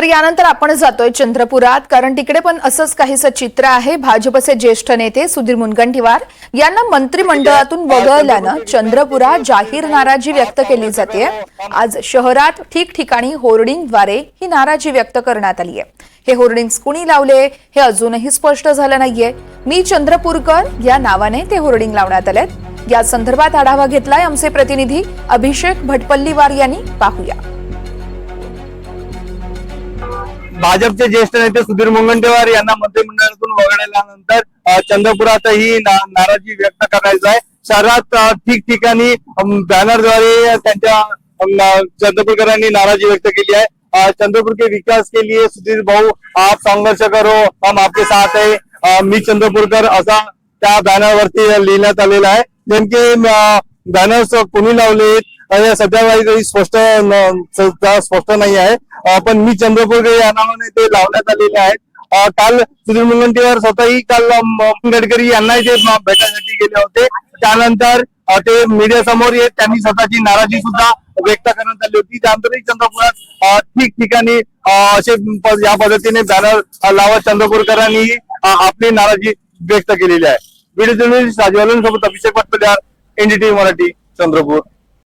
तर यानंतर आपण जातोय चंद्रपुरात कारण तिकडे पण असंच काहीसं चित्र आहे. भाजपचे ज्येष्ठ नेते सुधीर मुनगंटीवार यांना मंत्रिमंडळातून वगळल्यानं चंद्रपुरात जाहीर नाराजी व्यक्त केली जाते आज शहरात ठिकठिकाणी होर्डिंगद्वारे ही नाराजी व्यक्त करण्यात आली आहे. हे होर्डिंग्स कुणी लावले हे अजूनही स्पष्ट झालं नाहीये. मी चंद्रपूरकर या नावाने ते होर्डिंग लावण्यात आलेत. या संदर्भात आढावा घेतलाय आमचे प्रतिनिधी अभिषेक भटपल्लीवार यांनी. पाहूया. भाजपचे ज्येष्ठ नेते सुधीर मुनगंटीवार यांना मंत्रिमंडळातून वगळल्यानंतर चंद्रपुरातही ना- नाराजी व्यक्त करायचं आहे. शहरात ठिकठिकाणी बॅनरद्वारे त्यांच्या चंद्रपूरकरांनी नाराजी व्यक्त केली आहे. चंद्रपूर के विकास के लिए सुधीर भाऊ आप संघर्ष करो हम आपके साथ है. मी चंद्रपूरकर असा त्या बॅनरवरती लिहिण्यात आलेला आहे. नेमके बॅनर्स कोणी लावलेत? सध्या काही स्पष्ट स्पष्ट नाही आहे. पण मी चंद्रपूर या नावाने ते लावण्यात आलेले आहेत. काल सुधीर मुनगंटीवार स्वतःही काल गडकरी यांनाही ते म- भेटायसाठी गेले होते. त्यानंतर ते मीडिया समोर येत त्यांनी स्वतःची नाराजी सुद्धा व्यक्त करण्यात आली होती. त्यानंतरही चंद्रपुरात ठिकठिकाणी असे या पद्धतीने बॅनर लावत चंद्रपूरकरांनी आपली नाराजी व्यक्त केलेली आहे. व्हिडिओ जर्नलिस्ट राजवालन सोबत अभिषेक पटपल्यार एनडीटीव्ही मराठी चंद्रपूर.